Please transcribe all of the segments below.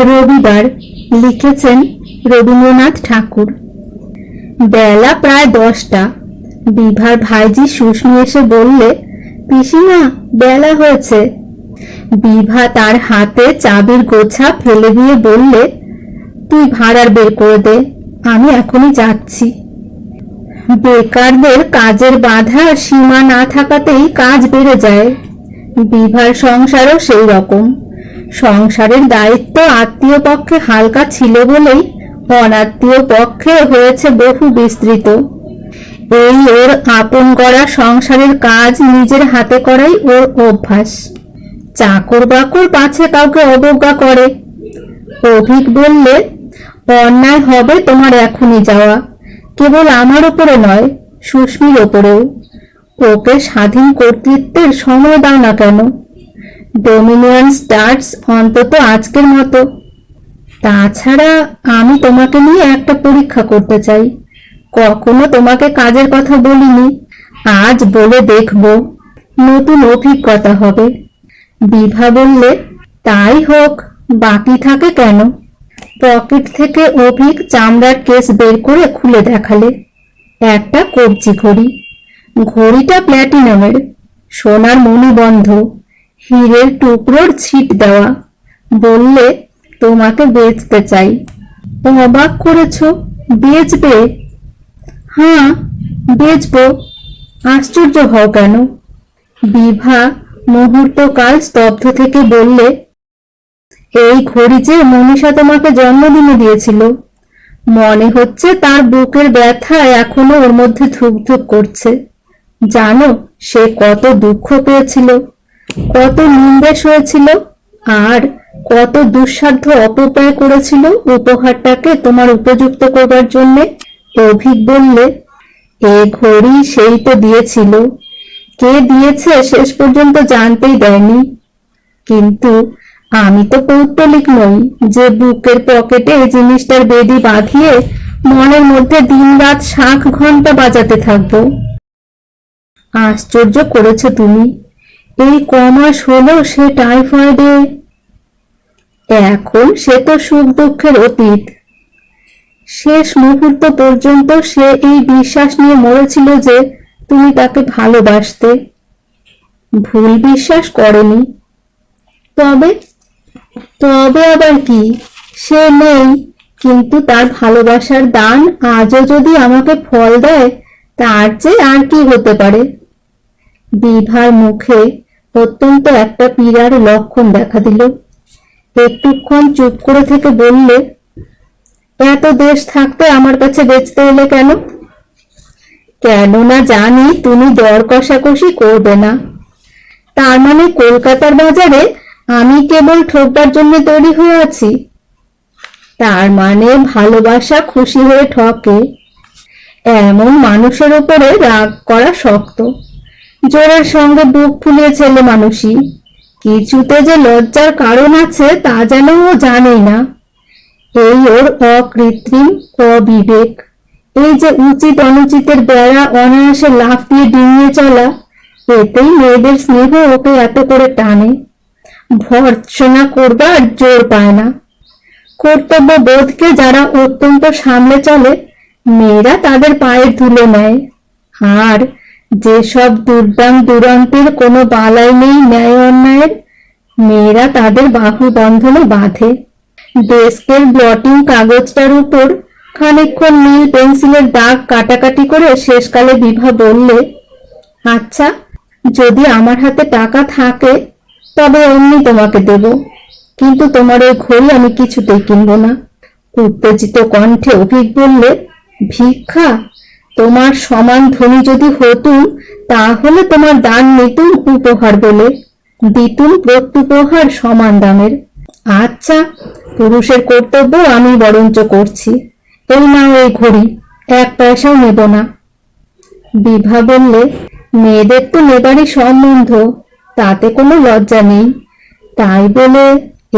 রবিবার লিখেছেন রবীন্দ্রনাথ ঠাকুর। বেলা প্রায় দশটা। বিভার ভাইজি সুস্মি এসে বললে, পিসিমা, বেলা হয়েছে। বিভা তার হাতে চাবির গোছা ফেলে দিয়ে বললে, তুই ভাড়ার বের করে দে, আমি এখনই যাচ্ছি। বেকারদের কাজের বাধা সীমা না থাকাতেই কাজ বেড়ে যায়। বিভার সংসারও সেই রকম। সংসারের দায়িত্ব আত্মীয় পক্ষে হালকা ছিল বলেই অনাত্মীয় পক্ষে হয়েছে বহু বিস্তৃত। এই ওর আপন করা সংসারের কাজ নিজের হাতে করাই ওর অভ্যাস। চাকর বাকর পাছে কাউকে অবজ্ঞা করে। অভিক বললে, অন্যায় হবে তোমার এখনই যাওয়া। কেবল আমার ওপরে নয়, সুস্মির ওপরেও ওকে স্বাধীন কর্তৃত্বের সময় দাও না কেন? ডোমিনিয়ন স্টার্টস অন্তত আজকের মতো। তাছাড়া আমি তোমাকে নিয়ে একটা পরীক্ষা করতে চাই। কখনো তোমাকে কাজের কথা বলিনি। আজ বলে দেখব। নতুন অভিজ্ঞতা হবে। বিভা বললে, তাই হোক, বাকি থাকে কেন? পকেট থেকে অভিক চামড়ার কেস বের করে খুলে দেখালে। একটা কবজি ঘড়ি। ঘড়িটা প্ল্যাটিনামের। সোনার মণিবন্ধ। হীরের টুকরোর ছিট দেওয়া। বললে, তোমাকে বেচতে চাই। অবাক করেছ, বেচবে? হ্যাঁ বেচবো। আশ্চর্য হও কেন? বিভা মুহূর্তকাল স্তব্ধ থেকে বললে, এই ঘড়ি যে মনীষা তোমাকে জন্মদিনে দিয়েছিল। মনে হচ্ছে তার বুকের ব্যথা এখনও ওর মধ্যে ধুক ধুক করছে। জানো, সে কত দুঃখ পেয়েছিল। কত নিন্দেশ হয়েছিল আর কত দুঃসাধ্য অপব্যয় করেছিল উপহারটাকে তোমার উপযুক্ত করবার জন্যে? অভিক বললে, এ ঘড়ি সেই তো দিয়েছিল। কে দিয়েছে শেষ পর্যন্ত জানতেই দেয়নি। কিন্তু আমি তো পৌত্তলিক নই, যে বুকের পকেটে এই জিনিসটার বেদি বাঁধিয়ে মনের মধ্যে দিনরাত শাঁখ ঘণ্টা বাজাতে থাকব। আশ্চর্য করেছ তুমি। এই কমাস হলো সে টাইফয়েডে। এখন সে তো সুখ দুঃখের অতীত। শেষ মুহূর্ত পর্যন্ত সে এই বিশ্বাস নিয়ে মরেছিল যে তুমি তাকে ভালোবাসতে। ভুল বিশ্বাস করেনি। তবে তবে আবার কি? সে নেই, কিন্তু তার ভালোবাসার দান আজও যদি আমাকে ফল দেয়, তার চেয়ে আর কি হতে পারে? বিভার মুখে অত্যন্ত একটা পীড়ার লক্ষণ দেখা দিল। একটুক্ষণ চুপ করে থেকে বললে, এত দেশ থাকতে আমার কাছে বেচতে এলে কেন? কেননা জানি তুমি দর কষাকষি করবে না। তার মানে কলকাতার বাজারে আমি কেবল ঠকবার জন্য তৈরি হয়ে আছি। তার মানে ভালোবাসা খুশি হয়ে ঠকে। এমন মানুষের উপরে রাগ করা শক্ত। জোরের সঙ্গে বুক ফুলিয়ে ছেলে মানুষই কিছুতে যে লজ্জার কারণ আছে, তা যেন ও জানেই না। এই ওর অকৃত্রিম অবিবেক, এই যে উচিত অনুচিতের বেড়া অনায়াসে লাফ দিয়ে ডিঙিয়ে চলা, এতেই মেয়েদের স্নেহ ওকে এত করে টানে। ভর্ৎসনা করবার জোর পায় না। কর্তব্য বোধকে যারা অত্যন্ত সামলে চলে, মেয়েরা তাদের পায়ের ধুলো নেয়। আর যেসব দুর্দাম দুরন্তের কোনো বালাই নেই ন্যায় অন্যায়ের, মেয়েরা তাদের বাহু বন্ধনে বাঁধে। ডেস্কের ব্লটিং কাগজটার উপর খানিকক্ষণ নীল পেন্সিলের দাগ কাটাকাটি করে শেষকালে বিভা বললে আচ্ছা যদি আমার হাতে টাকা থাকে, তবে অমনি তোমাকে দেব। কিন্তু তোমার ওই ঘড়ি আমি কিছুতেই কিনবো না। উত্তেজিত কণ্ঠে অভিক বললে, ভিক্ষা? তোমার সমান ধনী যদি হতুম তাহলে তোমার দান নিতুম উপহার বলে। দিতুম প্রত্যুপহার সমান দামের। আচ্ছা পুরুষের কর্তব্য আমি বরঞ্চ করছি। এই না এই ঘড়ি, এক পয়সাও নেব না। বিভা বললে, মেয়েদের তো নেবারই সম্বন্ধ, তাতে কোনো লজ্জা নেই। তাই বলে,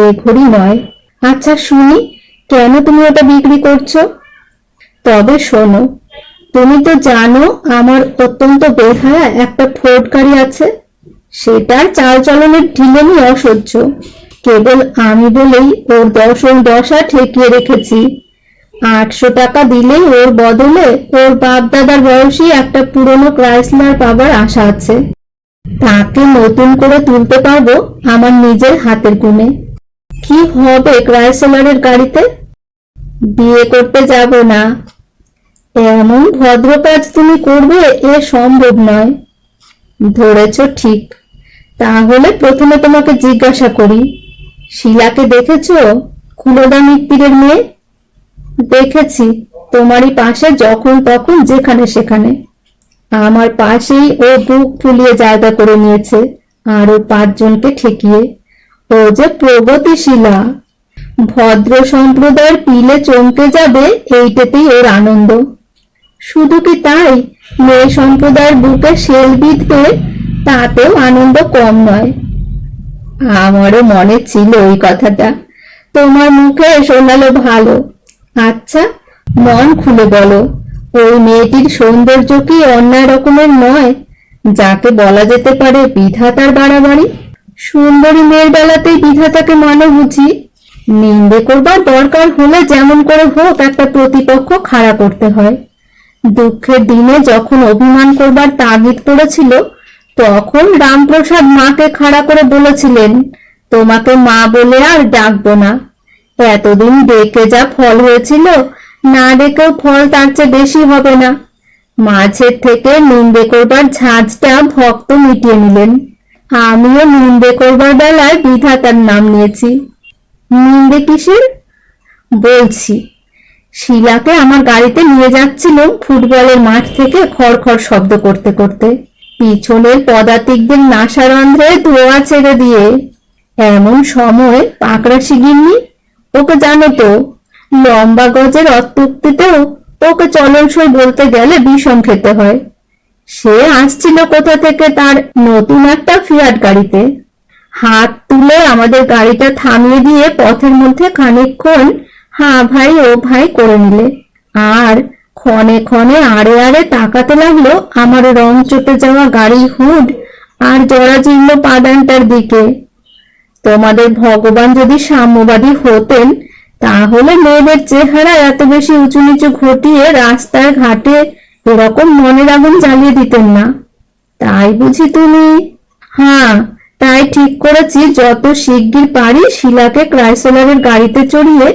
এ ঘড়ি নয়। আচ্ছা শুনি, কেন তুমি ওটা বিক্রি করছ? তবে শোনো তুমি তো জানো আমার অত্যন্ত বেহায়া একটা ফোর্ড গাড়ি আছে। সেটার চাল চলনের ঢিলেমি অসহ্য। কেবল আমি বলেই ওর দশম দশা ঠেকিয়ে রেখেছি। আটশো টাকা দিলেই ওর বদলে ওর বাপ দাদার বয়সী একটা পুরনো ক্রাইসলার পাবার আশা আছে। তাকে নতুন করে তুলতে পারব আমার নিজের হাতের গুণে। কি হবে ক্রাইসলারের গাড়িতে? বিয়ে করতে যাব না। এমন ভদ্র কাজ তুমি করবে, এ সম্ভব নয়। ধরেছ ঠিক। তাহলে প্রথমে তোমাকে জিজ্ঞাসা করি, শিলাকে দেখেছ? কুলদা মিত্তিরের মেয়ে? দেখেছি, তোমারই পাশে যখন তখন, যেখানে সেখানে। আমার পাশেই ও বুক ফুলিয়ে জায়গা করে নিয়েছে, আরও পাঁচজনকে ঠেকিয়ে। ও যে প্রগতিশীলা। ভদ্র সম্প্রদায়ের পিলে চমকে যাবে, এইটাতেই ওর আনন্দ। শুধু কি তাই? মেয়ে সম্প্রদায়ের বুকে শেল বিঁধবে, তাতেও আনন্দ কম নয়। আমারও মনে ছিল ওই কথাটা। তোমার মুখে শোনালো ভালো। আচ্ছা মন খুলে বলো। ওই মেয়েটির সৌন্দর্য কি অন্যায় রকমের নয়? যাকে বলা যেতে পারে বিধাতার বাড়াবাড়ি। সুন্দরী মেয়ের বেলাতেই বিধাতাকে মানে বুঝি। নিন্দে করবার দরকার হলে যেমন করে হোক, একটা প্রতিপক্ষ খাড়া করতে হয়। দুঃখের দিনে যখন অভিমান করবার তাগিদ পড়েছিল, তখন রামপ্রসাদ মাকে খাড়া করে বলেছিলেন, তোমাকে মা বলে আর ডাকবো না। এতদিন ডেকে যা ফল হয়েছিল, না ডেকেও ফল তার চেয়ে বেশি হবে না। মাঝের থেকে নিন্দে করবার ঝাঁঝটা ভক্ত মিটিয়ে নিলেন। আমিও নিন্দে করবার বেলায় বিধাতার নাম নিয়েছি। নিন্দে কিসের? বলছি শিলাকে আমার গাড়িতে নিয়ে যাচ্ছিল ফুটবলের মাঠ থেকে খড় খড় শব্দ করতে করতে। পিছনের পদাতিকদের নাসারন্ধ্রে ধোয়া ছেড়ে দিয়ে, এমন সময় পাকড়া শিগিরনি ওকে জানো তো, লম্বা গজের অত্যুক্তিতেও ওকে চলনসই বলতে গেলে বিষম খেতে হয়। সে আসছিল কোথা থেকে তার নতুন একটা ফিয়াট গাড়িতে। হাত তুলে আমাদের গাড়িটা থামিয়ে দিয়ে পথের মধ্যে খানিকক্ষণ হা ভাই, ও ভাই করে নিলে। আর ক্ষণে ক্ষণে আড়ে আড়ে তাকাতে লাগল আমার রং চটে যাওয়া গাড়ির হুড আর জরাজীর্ণ পাদানটার দিকে। তোমাদের ভগবান যদি সাম্যবাদী হতেন, তাহলে মেয়েদের চেহারা এত বেশি উঁচু নিচু ঘটিয়ে রাস্তায় ঘাটে এরকম মনের আগুন জ্বালিয়ে দিতেন না। তাই বুঝি তুমি? হ্যাঁ তাই ঠিক করেছি, যত শিগগির পারি শিলাকে ক্রাইসলারের গাড়িতে চড়িয়ে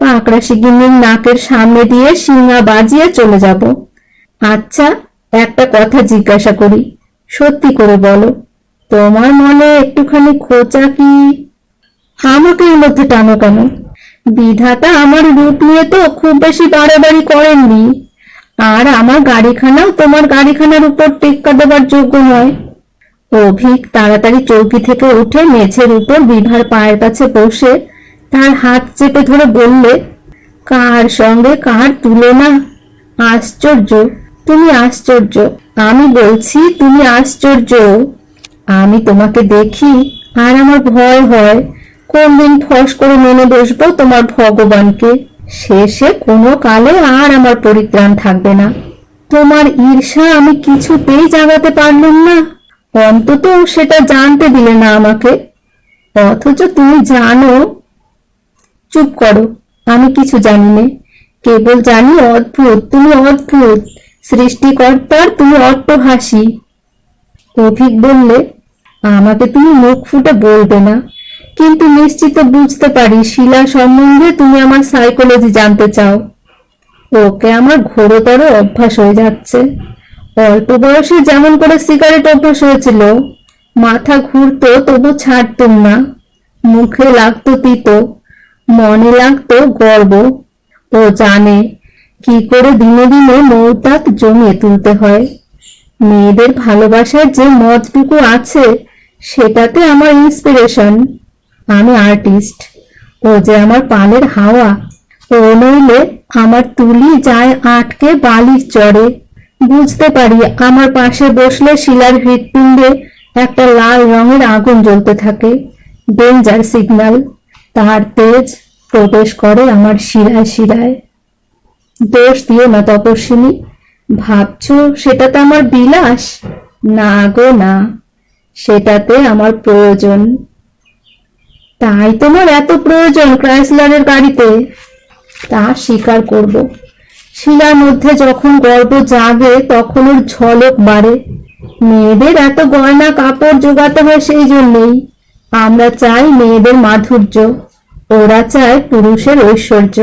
পাকড়া শিগিনীর নাকের সামনে দিয়ে শিঙা বাজিয়ে চলে যাব। আচ্ছা একটা কথা জিজ্ঞাসা করি। সত্যি করে বলো, তোমার মনে একটুখানি খোঁচা কি? আমাকে এর মধ্যে টানো কেন? বিধাতা আমার রূপ নিয়ে তো খুব বেশি বাড়াবাড়ি করেননি। আর আমার গাড়িখানাও তোমার গাড়িখানার উপর টেক্কা দেবার যোগ্য নয়। অভিক তাড়াতাড়ি চৌকি থেকে উঠে মেঝের উপর বিভার পায়ের কাছে বসে তার হাত চেপে ধরে বললে, কার সঙ্গে কার তুলনা? আশ্চর্য, তুমি আশ্চর্য। আমি বলছি, তুমি আশ্চর্য। আমি তোমাকে দেখি আর আমার ভয় হয়। কোন দিন ফস করে মেনে বসবো তোমার ভগবানকে। শেষে কোনো কালে আর আমার পরিত্রাণ থাকবে না। তোমার ঈর্ষা আমি কিছুতেই জাগাতে পারলাম না। অন্তত সেটা জানতে দিলে না আমাকে। অথচ তুমি জানো চুপ করো, আমি কিছু জানি না। কেবল জানি অদ্ভুত, তুমি অদ্ভুত। সৃষ্টিকর্তার তুমি অট্টহাসি। অভিক বললে, আমাকে তুমি মুখ ফুটে বলবে না। কিন্তু নিশ্চিত বুঝতে পারি, শিলা সম্বন্ধে তুমি আমার সাইকোলজি জানতে চাও। ওকে আমার ঘোরতর অভ্যাস হয়ে যাচ্ছে। অল্প বয়সে যেমন করে সিগারেট অভ্যাস হয়েছিল, মাথা ঘুরতো, তবু ছাড়তুম না। মুখে লাগতো তিতো। মনে লাগতো গর্ব। ও জানে কি করে দিনে দিনে মৌতাক জমিয়ে তুলতে হয়। মেয়েদের ভালোবাসার যে মতটুকু আছে, সেটাতে আমার ইন্সপিরেশন আমি আর্টিস্ট ও যে আমার পানের হাওয়া। ও নইলে আমার তুলি যায় আটকে বালির চড়ে বুঝতে পারি আমার পাশে বসলে শিলার হৃৎপিণ্ডে একটা লাল রঙের আগুন জ্বলতে থাকে। ডেঞ্জার সিগন্যাল তার তেজ প্রবেশ করে আমার শিরায় শিরায়। দোষ দিও না তপস্বিনী, ভাবছ সেটাতে আমার বিলাস? না গো, না, সেটাতে আমার প্রয়োজন। তাই তোমার এত প্রয়োজন ক্রাইসলারের গাড়িতে তা স্বীকার করব। শিলার মধ্যে যখন গর্ব জাগে, তখন ওর ঝলক বাড়ে। মেয়েদের এত গয়না কাপড় জোগাতে হয় সেই জন্যই আমরা চাই মেয়েদের মাধুর্য, ওরা চায় পুরুষের ঐশ্বর্য।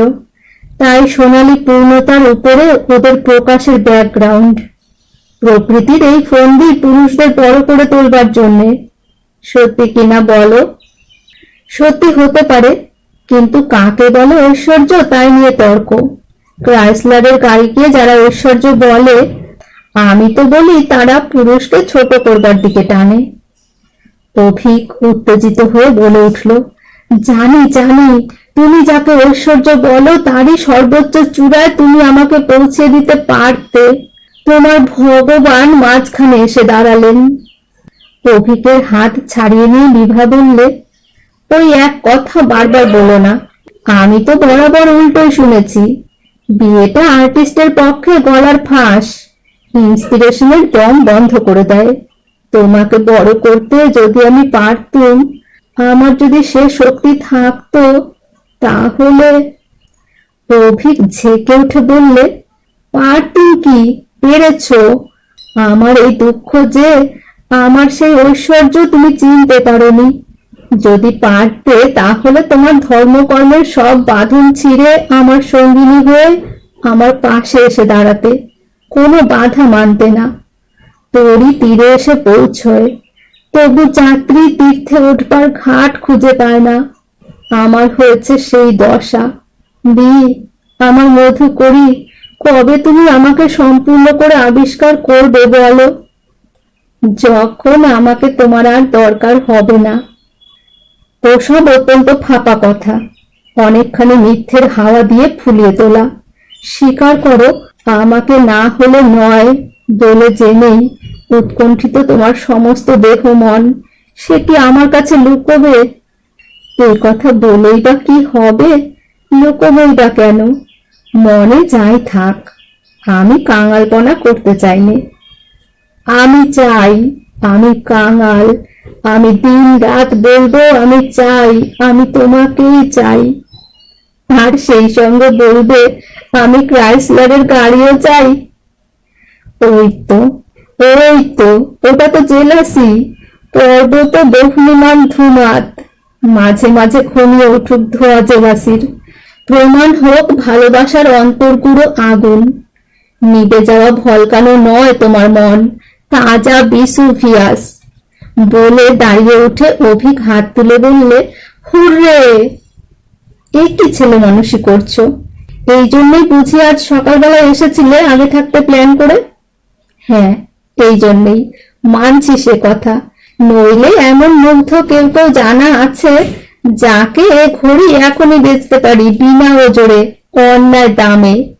তাই সোনালি পূর্ণতার উপরে ওদের প্রকাশের ব্যাকগ্রাউন্ড প্রকৃতির এই ফন্দি পুরুষদের বড় করে তোলবার জন্যে। সত্যি কিনা বলো? সত্যি হতে পারে, কিন্তু কাকে বলে ঐশ্বর্য তাই নিয়ে তর্ক। ক্রাইসলারের গাড়িকে যারা ঐশ্বর্য বলে, আমি তো বলি তারা পুরুষকে ছোট করবার দিকে টানে। অভিক উত্তেজিত হয়ে বলে উঠল, জানি জানি, তুমি যাকে ঐশ্বর্য বলো, তারই সর্বোচ্চ চূড়ায় তুমি আমাকে পৌঁছে দিতে পারতে। তোমার ভগবান মাঝখানে এসে দাঁড়ালেন। অভিকের হাত ছাড়িয়ে নিয়ে বিভা বললে, ওই এক কথা বারবার বলো না, আমি তো বরাবর উল্টোই শুনেছি, বিয়েটা আর্টিস্টের পক্ষে গলার ফাঁস ইন্সপিরেশনের দম বন্ধ করে দেয়। তোমাকে বড় করতে যদি আমি পারতুম, আমার যদি সে শক্তি থাকতো, তাহলে অভিক ঝেঁকে উঠে বললে, পারতুম কি? পেরেছ। আমার এই দুঃখ যে, আমার সেই ঐশ্বর্য তুমি চিনতে পারোনি। যদি পারতে, তাহলে তোমার ধর্মকর্মের সব বাঁধন ছিঁড়ে আমার সঙ্গিনী হয়ে আমার পাশে এসে দাঁড়াতে। কোনো বাধা মানতে না। তোরই তীরে এসে পৌঁছয়। তবু যাত্রী তীর্থে উঠবার ঘাট খুঁজে পায় না। আমার হয়েছে সেই দশা। বি আমার মধু করি, কবে তুমি আমাকে সম্পূর্ণ করে আবিষ্কার করবে বলো? যখন আমাকে তোমার আর দরকার হবে না। ওসব অত্যন্ত ফাঁপা কথা। অনেকখানি মিথ্যের হাওয়া দিয়ে ফুলিয়ে তোলা। স্বীকার করো, আমাকে না হলে নয় বলে জেনেই উৎকণ্ঠিত তোমার সমস্ত দেহ, মন, সে কি আমার কাছে লুকোবে? এই কথা বলেই বা কি হবে? লুকোবই বা কেন? মনে যাই থাক, আমি কাঙালপনা করতে চাইনি। আমি চাই, আমি কাঙাল, আমি দিন রাত বলব, আমি চাই, আমি তোমাকেই চাই। আর সেই সঙ্গে বলবে, আমি ক্রাইসলারের গাড়িও চাই। ওই তো ওই তো ওটা তো জেলাসি। পর্বত বহুমান ধুমাত। মাঝে মাঝে ঘনিয়ে উঠুক ধোয়া জেলাসির। প্রমাণ হোক ভালোবাসার অন্তর্গুড়ো আগুন। নিবে যাওয়া ভলকানো নয় তোমার মন, তাজা বিসুভিয়াস। বলে দাঁড়িয়ে উঠে অভিক হাত তুলে বললে, হুররে! এ কি ছেলে মানুষই করছ? এই জন্যই বুঝি আজ সকালবেলা এসেছিলে আগে থাকতে প্ল্যান করে? হ্যাঁ এই জন্যই মানছি সে কথা। নইলে এমন মুগ্ধ কেউ কেউ জানা আছে, যাকে ঘড়ি এখনই বেচতে পারি বিনা ওজোরে অন্যায় দামে।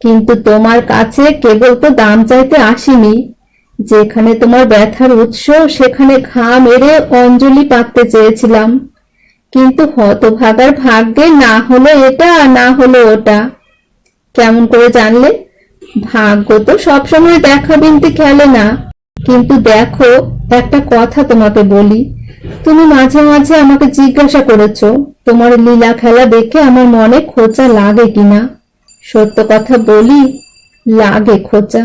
কিন্তু তোমার কাছে কেবল তো দাম চাইতে আসিনি। যেখানে তোমার ব্যথার উৎস, সেখানে ঘা মেরে অঞ্জলি পাততে চেয়েছিলাম। কিন্তু হতভাগার ভাগ্যে না হলো এটা, না হলো ওটা। কেমন করে জানলে? ভাগ্য তো সবসময় দেখা বিনতে খেলে না। কিন্তু দেখো, একটা কথা তোমাকে বলি। তুমি মাঝে মাঝে আমাকে জিজ্ঞাসা করেছ, তোমার লীলা খেলা দেখে আমার মনে খোঁচা লাগে কিনা? সত্য কথা বলি, লাগে খোঁচা।